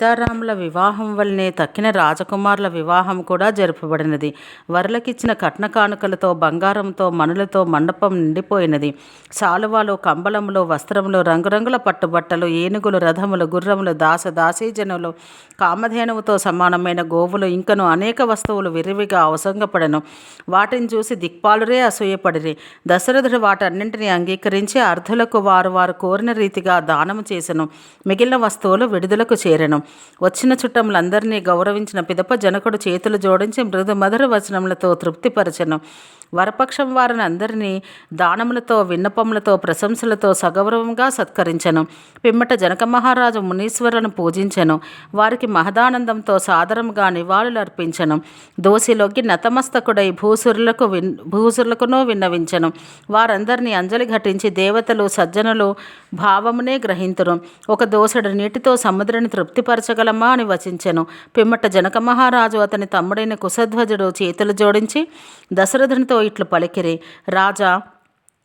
సీతారాముల వివాహం వల్లనే తక్కిన రాజకుమారుల వివాహం కూడా జరుపబడినది. వరలకిచ్చిన కట్న కానుకలతో బంగారంతో మనులతో మండపం నిండిపోయినది. శాలువాలు కంబళములు వస్త్రములు రంగురంగుల పట్టుబట్టలు ఏనుగులు రథములు గుర్రములు దాస దాసీజనులు కామధేనువుతో సమానమైన గోవులు ఇంకను అనేక వస్తువులు విరివిగా అవసంగపడను. వాటిని చూసి దిక్పాలురే అసూయపడిరి. దశరథుడు వాటన్నింటినీ అంగీకరించి అర్ధులకు వారు వారు కోరిన రీతిగా దానము చేసెను. మిగిలిన వస్తువులు విడుదలకు చేరెను. వచ్చిన చుట్టములందరినీ గౌరవించిన పిదప జనకుడు చేతులు జోడించి మృదు మధుర వచనములతో తృప్తిపరచను. వరపక్షం వారిని అందరినీ దానములతో విన్నపములతో ప్రశంసలతో సగౌరవంగా సత్కరించను. పిమ్మట జనక మహారాజు మునీశ్వరులను పూజించెను. వారికి మహదానందంతో సాదరముగా నివాళులు అర్పించను దోసిలోకి నతమస్తకుడై భూసురులకు విన్ భూసురులకును విన్నవించను. వారందరినీ అంజలి ఘటించి దేవతలు సజ్జనులు భావమునే గ్రహింతురు. ఒక దోసెడు నీటితో సముద్రాన్ని తృప్తిపరచగలమా అని వచించెను. పిమ్మట జనక మహారాజు అతని తమ్ముడైన కుశధ్వజుడు చేతులు జోడించి దశరథునితో ఇట్లు పలికిరి రాజా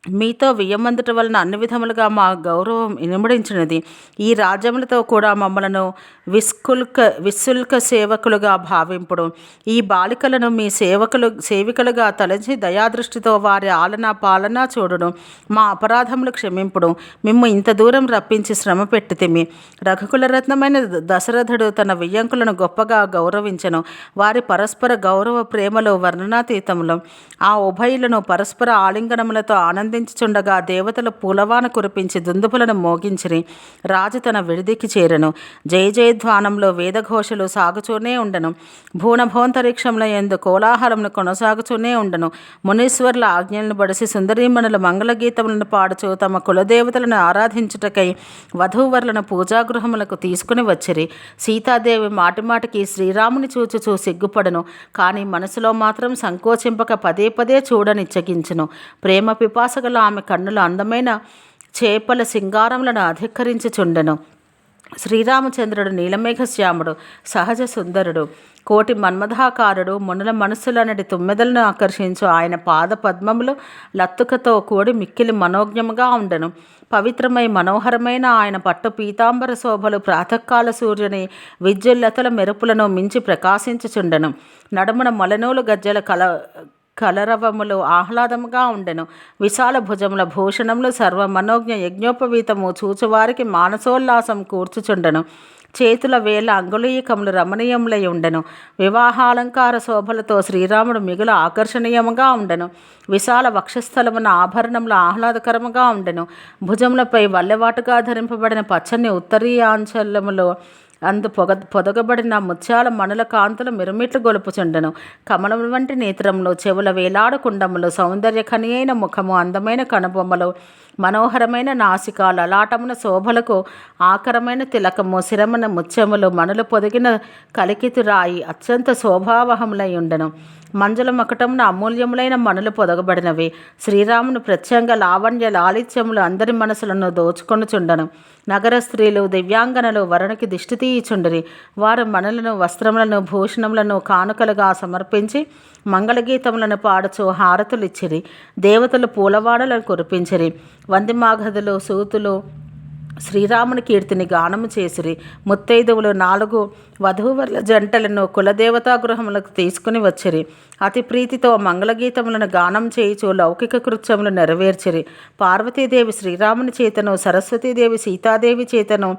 మీతో వియ్యమందుట వలన అన్ని విధములుగా మా గౌరవం ఇనుమడించినది. ఈ రాజ్యములతో కూడా మమ్మలను విస్కుల్క విశుల్క సేవకులుగా భావింపుడు. ఈ బాలికలను మీ సేవకులు సేవికలుగా తలచి దయాదృష్టితో వారి ఆలన పాలన చూడడం మా అపరాధములు క్షమింపుడు. మిమ్ము ఇంత దూరం రప్పించి శ్రమ పెట్టితిమి రఘుకుల రత్నమైన దశరథుడు తన వియ్యంకులను గొప్పగా గౌరవించను. వారి పరస్పర గౌరవ ప్రేమలో వర్ణనాతీతములు. ఆ ఉభయులను పరస్పర ఆలింగనములతో ఆనందించుచుండగా దేవతలు పూలవాన కురిపించి దుందుపులను మోగించిరి. రాజు తన విడిదికి చేరను. జయ జయధ్వానంలో వేదఘోషలు సాగుచూనే ఉండను. భూనభోంతరిక్షంలో ఎందు కోలాహలమును కొనసాగుతూనే ఉండను. మునీశ్వర్ల ఆజ్ఞలను బడిసి సుందరీమణుల మంగళగీతములను పాడుచు తమ కులదేవతలను ఆరాధించుటకై వధూవరులను పూజాగృహములకు తీసుకుని వచ్చిరి. సీతాదేవి మాటిమాటికి శ్రీరాముని చూచుచూ సిగ్గుపడను. కానీ మనసులో మాత్రం సంకోచింపక పదే పదే చూడనిచ్చగించును. ప్రేమ పిపాస ఆశగల ఆమె కన్నుల అందమైన చేపల సింగారములను అధికరించుచుండెను. శ్రీరామచంద్రుడు నీలమేఘశ్యాముడు సహజ సుందరుడు కోటి మన్మధాకారుడు మునుల మనస్సులనటి తుమ్మెదలను ఆకర్షించు ఆయన పాద పద్మములు లత్తుకతో కూడి మిక్కిలి మనోజ్ఞముగా ఉండెను. పవిత్రమై మనోహరమైన ఆయన పట్టు పీతాంబర శోభలు ప్రాతకాల సూర్యుని విద్యుల్లతల మెరుపులను మించి ప్రకాశించుచుండెను. నడుమున మలనూలు గజ్జల కల కలరవములు ఆహ్లాదముగా ఉండెను. విశాల భుజముల భూషణములు సర్వ మనోజ్ఞ యజ్ఞోపవీతము చూచువారికి మానసోల్లాసం కూర్చుచుండెను. చేతుల వేల అంగుళీయకములు రమణీయములై ఉండెను. వివాహాలంకార శోభలతో శ్రీరాముడు మిగుల ఆకర్షణీయముగా ఉండెను. విశాల వక్షస్థలమున ఆభరణముల ఆహ్లాదకరముగా ఉండెను. భుజములపై వల్లెవాటుగా ధరింపబడిన పచ్చని ఉత్తరీయాంచలములో అందు పొగ పొదగబడిన ముత్యాల మణుల కాంతులు మిరుమిట్లు గొలుపుచుండెను. కమలం వంటి నేత్రములు చెవుల వేలాడ కుండములు సౌందర్య ఖనియైన ముఖము అందమైన కనుబొమ్మలు మనోహరమైన నాసిక లలాటమున శోభలకు ఆకరమైన తిలకము శిరమున ముత్యములు మణులు పొదిగిన కలికితురాయి అత్యంత శోభావహములై ఉండెను. మంజుల మకటమున అమూల్యములైన మనులు పొదగబడినవి. శ్రీరాముని ప్రత్యంగ లావణ్య లాలిత్యములు అందరి మనసులను దోచుకొనుచుండను నగర స్త్రీలు దివ్యాంగనలు వరుణకి దిష్టి తీయిచుండరి వారు మనులను వస్త్రములను భూషణములను కానుకలుగా సమర్పించి మంగళగీతములను పాడుచు హారతులిచ్చిరి. దేవతలు పూలవాడలను కురిపించిరి. వందిమాగధులు సూతులు శ్రీరాముని కీర్తిని గానము చేసిరి ముత్తైదువులు నాలుగు వధూవరుల జంటలను కులదేవతా గృహములకు తీసుకుని వచ్చిరి. అతి ప్రీతితో మంగళగీతములను గానం చేయుచు లౌకిక కృత్యములు నెరవేర్చిరి. పార్వతీదేవి శ్రీరాముని చేతను సరస్వతీదేవి సీతాదేవి చేతను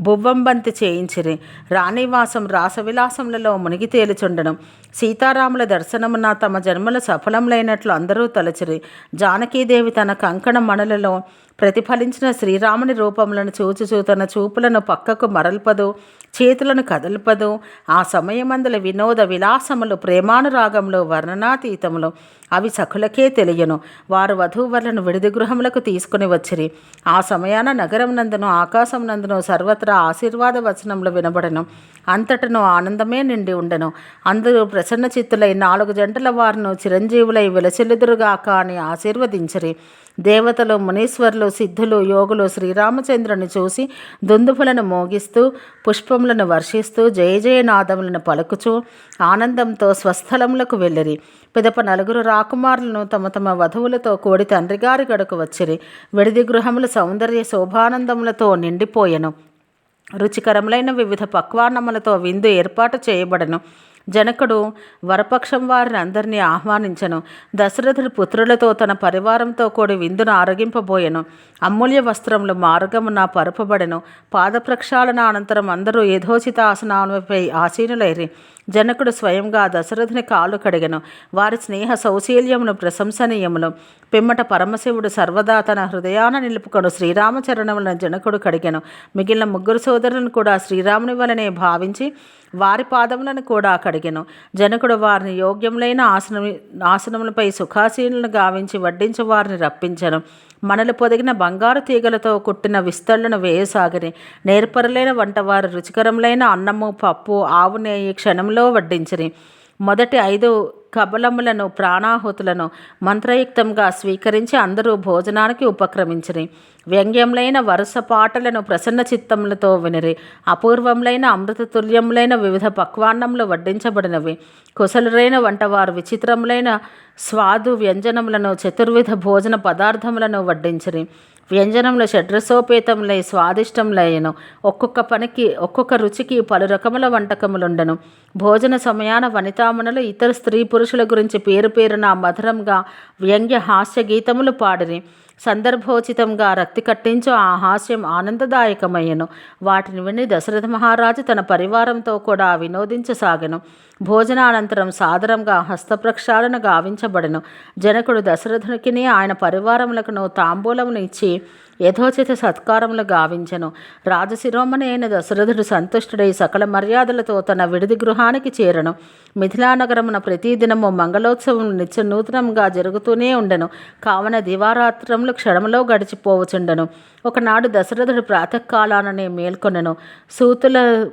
బువ్వంబంతి చేయించిరి. రాణివాసం రాసవిలాసములలో మునిగి తేలుచుండను. సీతారాముల దర్శనమున తమ జన్మలు సఫలములైనట్లు అందరూ తలచిరి. జానకీదేవి తన కంకణ మణులలో ప్రతిఫలించిన శ్రీరాముని రూపములను చూచుచూ తన చూపులను పక్కకు మరల్పదు చేతులను కదల్పదు. ఆ సమయమందుల వినోద విలాసములు ప్రేమానురాగములు వర్ణనాతీతములు అవి సఖులకే తెలియను. వారు వధూవరులను విడిది గృహములకు తీసుకుని వచ్చిరి. ఆ సమయాన నగరం నందును ఆకాశం నందును సర్వత్రా ఆశీర్వాద వచనములు వినబడను. అంతటను ఆనందమే నిండి ఉండెను. అందరూ ప్రసన్న చిత్తులై నాలుగు జంటల వారిను చిరంజీవులై విలసిల్లుదురుగాక అని ఆశీర్వదించిరి. దేవతలు మునీశ్వరులు సిద్ధులు యోగులు శ్రీరామచంద్రుని చూసి దుందుపులను మోగిస్తూ పుష్పములను వర్షిస్తూ జయ జయనాదములను పలుకుచూ ఆనందంతో స్వస్థలములకు వెళ్ళిరి. పిదప నలుగురు రాకుమారులను తమ తమ వధువులతో కూడి తండ్రిగారి గడకు వచ్చిరి. విడిది గృహములు సౌందర్య శోభానందములతో నిండిపోయెను. రుచికరములైన వివిధ పక్వాన్నములతో విందు ఏర్పాటు చేయబడను. జనకుడు వరపక్షం వారిని అందరినీ ఆహ్వానించను. దశరథుడు పుత్రులతో తన పరివారంతో కూడి విందును ఆరగింపబోయెను. అమూల్య వస్త్రములు మార్గమున పరుపబడెను. పాద ప్రక్షాళన అనంతరం అందరూ యథోచిత ఆసనాలపై ఆసీనులైరి. జనకుడు స్వయంగా దశరథుని కాళ్ళు కడిగను. వారి స్నేహ సౌశీల్యమును ప్రశంసనీయములు పిమ్మట పరమశివుడు సర్వదా తన హృదయాన నిలుపుకొను. శ్రీరామచరణములను జనకుడు కడిగను. మిగిలిన ముగ్గురు సోదరులను కూడా శ్రీరాముని వలనే భావించి వారి పాదములను కూడా కడిగెను. జనకుడు వారిని యోగ్యములైన ఆసనం ఆసనములపై సుఖాసీనులను గావించి వడ్డించి వారిని రప్పించను. మనలు పొదిగిన బంగారు తీగలతో కుట్టిన విస్తళ్ళను వేయసాగిరి. నేర్పరలైన వంటవారు రుచికరములైన అన్నము పప్పు ఆవు నెయ్యి క్షణంలో వడ్డించిరి. మొదటి ఐదు కబలములను ప్రాణాహుతులను మంత్రయుక్తంగా స్వీకరించి అందరూ భోజనానికి ఉపక్రమించిరి. వ్యంగ్యములైన వరుస పాటలను ప్రసన్న చిత్తములతో వినిరి. అపూర్వములైన అమృతతుల్యములైన వివిధ పక్వాన్నములు వడ్డించబడినవి. కుశలురైన వంటవారు విచిత్రములైన స్వాదు వ్యంజనములను చతుర్విధ భోజన పదార్థములను వడ్డించిరి. వ్యంజనంలో షడ్రసోపేతములై స్వాదిష్టములయ్యను ఒక్కొక్క పనికి ఒక్కొక్క రుచికి పలు రకముల వంటకములుండను. భోజన సమయాన వనితామణులు ఇతర స్త్రీ పురుషుల గురించి పేరు పేరున మధురంగా వ్యంగ్య హాస్య గీతములు పాడిరి. సందర్భోచితంగా రక్తి కట్టించు ఆ హాస్యం ఆనందదాయకమయ్యను. వాటిని విని దశరథ మహారాజు తన పరివారంతో కూడా వినోదించసాగను. భోజనానంతరం సాదరంగా హస్తప్రక్షాళన గావించబడను. జనకుడు దశరథునికిని ఆయన పరివారములకును తాంబూలమును ఇచ్చి యథోచిత సత్కారములు గావించెను. రాజశిరోమణి అయిన దశరథుడు సంతుష్టుడై సకల మర్యాదలతో తన విడిది గృహానికి చేరను. మిథిలానగరమున ప్రతిదినము మంగళోత్సవం నిత్య నూతనంగా జరుగుతూనే ఉండెను. కావున దివారాత్రములు క్షణములో గడిచిపోవచుండెను. ఒకనాడు దశరథుడు ప్రాతకాలాననే మేల్కొనెను. సూతుల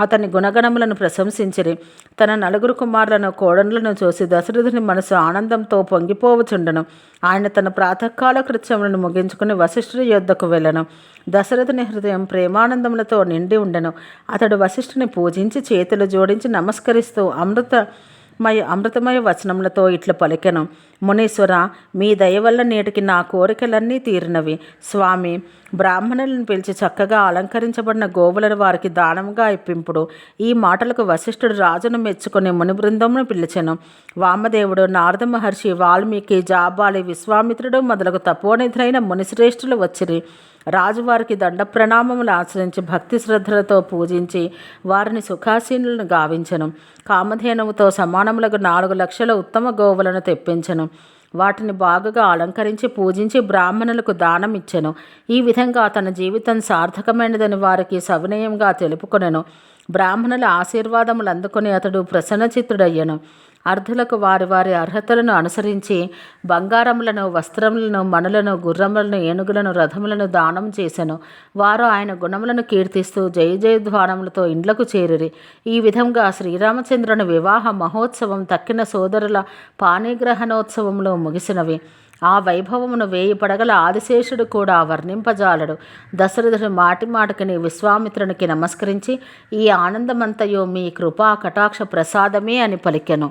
అతని గుణగణములను ప్రశంసించిరి. తన నలుగురు కుమారులను కోడన్లను చూసి దశరథుని మనసు ఆనందంతో పొంగిపోవచుండను. ఆయన తన ప్రాతకాల కృత్యములను ముగించుకుని వశిష్ఠుడి యొద్దకు వెళ్ళను. దశరథుని హృదయం ప్రేమానందములతో నిండి ఉండెను. అతడు వశిష్ఠుని పూజించి చేతులు జోడించి నమస్కరిస్తూ అమృత మయ అమృతమయ వచనములతో ఇట్లు పలికెను. మునీశ్వర మీ దయ వల్ల నేటికి నా కోరికలన్నీ తీరినవి. స్వామి బ్రాహ్మణులను పిలిచి చక్కగా అలంకరించబడిన గోవులను వారికి దానముగా ఇప్పింపుడు. ఈ మాటలకు వశిష్ఠుడు రాజును మెచ్చుకుని ముని బృందమును పిలిచెను. వామదేవుడు నారద మహర్షి వాల్మీకి జాబాలి విశ్వామిత్రుడు మొదలగు తపోనిధులైన మునిశ్రేష్ఠులు వచ్చిరి. రాజువారికి దండ ప్రణామములు ఆచరించి భక్తి శ్రద్ధలతో పూజించి వారిని సుఖాసీనులను గావించను. కామధేనువుతో సమానములకు నాలుగు లక్షల ఉత్తమ గోవులను తెప్పించను. వాటిని బాగుగా అలంకరించి పూజించి బ్రాహ్మణులకు దానం ఇచ్చెను. ఈ విధంగా తన జీవితం సార్థకమైనదని వారికి సవినయంగా తెలుపుకొనెను. బ్రాహ్మణుల ఆశీర్వాదములు అందుకొని అతడు ప్రసన్నచిత్తుడయ్యను. అర్ధులకు వారి వారి అర్హతలను అనుసరించి బంగారములను వస్త్రములను మణులను గుర్రములను ఏనుగులను రథములను దానం చేశాను వారు ఆయన గుణములను కీర్తిస్తూ జయ జయధ్వానములతో ఇండ్లకు చేరిరి. ఈ విధంగా శ్రీరామచంద్రుని వివాహ మహోత్సవం తక్కిన సోదరుల పాణిగ్రహణోత్సవంలో ముగిసినవి. ఆ వైభవమును వేయి పడగల ఆదిశేషుడు కూడా వర్ణింపజాలడు. దశరథుడు మాటి మాటకిని విశ్వామిత్రునికి నమస్కరించి ఈ ఆనందమంతయో మీ కృపా కటాక్ష ప్రసాదమే అని పలికెను.